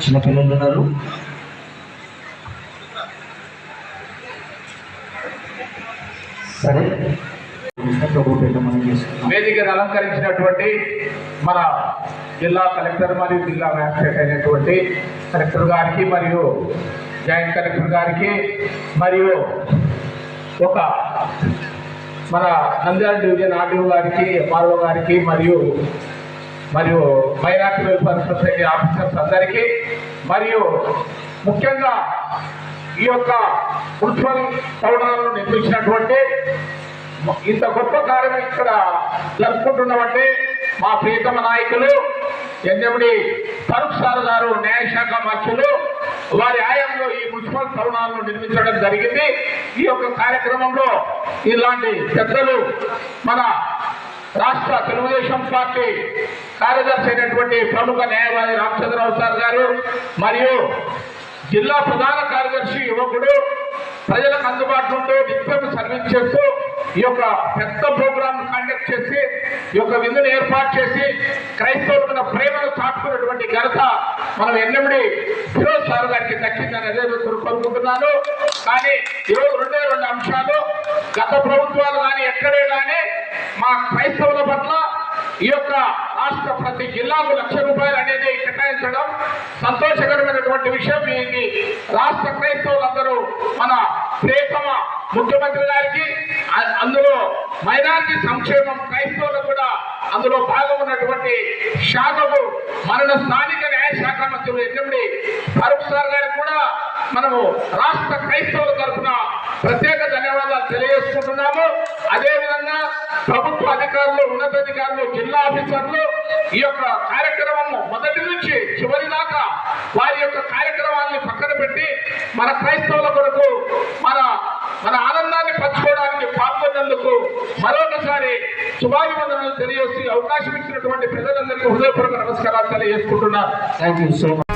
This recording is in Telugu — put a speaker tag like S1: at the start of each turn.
S1: చిన్నపిల్లలు ఉన్నారు సరే.
S2: వేదికను అలంకరించినటువంటి మన జిల్లా కలెక్టర్ మరియు జిల్లా మ్యాజిస్ట్రేట్ అయినటువంటి కలెక్టర్ గారికి మరియు జాయింట్ కలెక్టర్ గారికి మరియు ఒక మన నంద్యాల డివిజన్ ఆర్డీఓ గారికి ఎంఆర్ఓ గారికి మరియు మరియు మైనార్టీ వెల్ఫేర్ సొసైటీ ఆఫీసర్స్ అందరికీ. మరియు ముఖ్యంగా ఈ యొక్క మున్సిపల్ భవనాలను నిర్మించినటువంటి ఇంత గొప్ప కార్యం ఇక్కడ జరుపుకుంటున్నామంటే మా ప్రియతమ నాయకులు ఎన్ఎండి ఫరూక్ సార్ గారు న్యాయశాఖ మంత్రులు. వారి ఆయంలో ఈ మున్సిపల్ భవనాలను నిర్మించడం జరిగింది. ఈ యొక్క కార్యక్రమంలో ఇలాంటి పెద్దలు మన రాష్ట్ర తెలుగుదేశం పార్టీ కార్యదర్శి అయినటువంటి ప్రముఖ న్యాయవాది రామచంద్రరావు సార్ గారు మరియు జిల్లా ప్రధాన కార్యదర్శి యువకుడు ప్రజలకు అందుబాటులో ఉంటూ నిత్యం సర్వీస్ చేస్తూ ఈ యొక్క పెద్ద ప్రోగ్రామ్ కండక్ట్ చేసి ఈ యొక్క విందును ఏర్పాటు చేసి క్రైస్తవుల ప్రేమను చాటుకున్నటువంటి ఘనత మనం ఎన్నెమిడి ఫిరోజ్ సార్ గారికి దక్కిందని అదే కోరుకుంటున్నాను. కానీ ఈరోజు రెండే రెండు అంశాలు గత ప్రభుత్వాలు కానీ ఎక్కడే కానీ మా క్రైస్తవుల పట్ల ఈ యొక్క రాష్ట్ర ప్రతి జిల్లాకు లక్ష రూపాయలు అనేది కేటాయించడం సంతోషకరమైనటువంటి విషయం. ఇది రాష్ట్ర క్రైస్తవులందరూ మన ప్రియతమ ముఖ్యమంత్రి గారికి అందులో మైనారిటీ సంక్షేమం క్రైస్తవులు కూడా అందులో భాగం ఉన్నటువంటి శాఖకు మన స్థానిక న్యాయ శాఖ మంత్రులు ఎన్నెమిడి ఫరూక్ సార్ గారికి కూడా మనము రాష్ట్ర క్రైస్తవుల తరఫున ప్రత్యేక ధన్యవాదాలు తెలియజేసుకుంటున్నాము. అదేవిధంగా ప్రభుత్వ అధికారులు ఉన్నతాధికారులు జిల్లా ఆఫీసర్లు ఈ యొక్క కార్యక్రమం మొదటి నుంచి చివరి దాకా వారి యొక్క కార్యక్రమాన్ని పక్కన పెట్టి మన క్రైస్తవుల కొరకు మన మన ఆనందాన్ని పంచుకోవడానికి పాల్గొన్నందుకు మరొకసారి శుభాభివందనలు తెలియజేసి అవకాశం ఇచ్చినటువంటి ప్రజలందరికీ హృదయపూర్వక నమస్కారాలు తెలియజేసుకుంటున్నాను.
S1: Thank you so much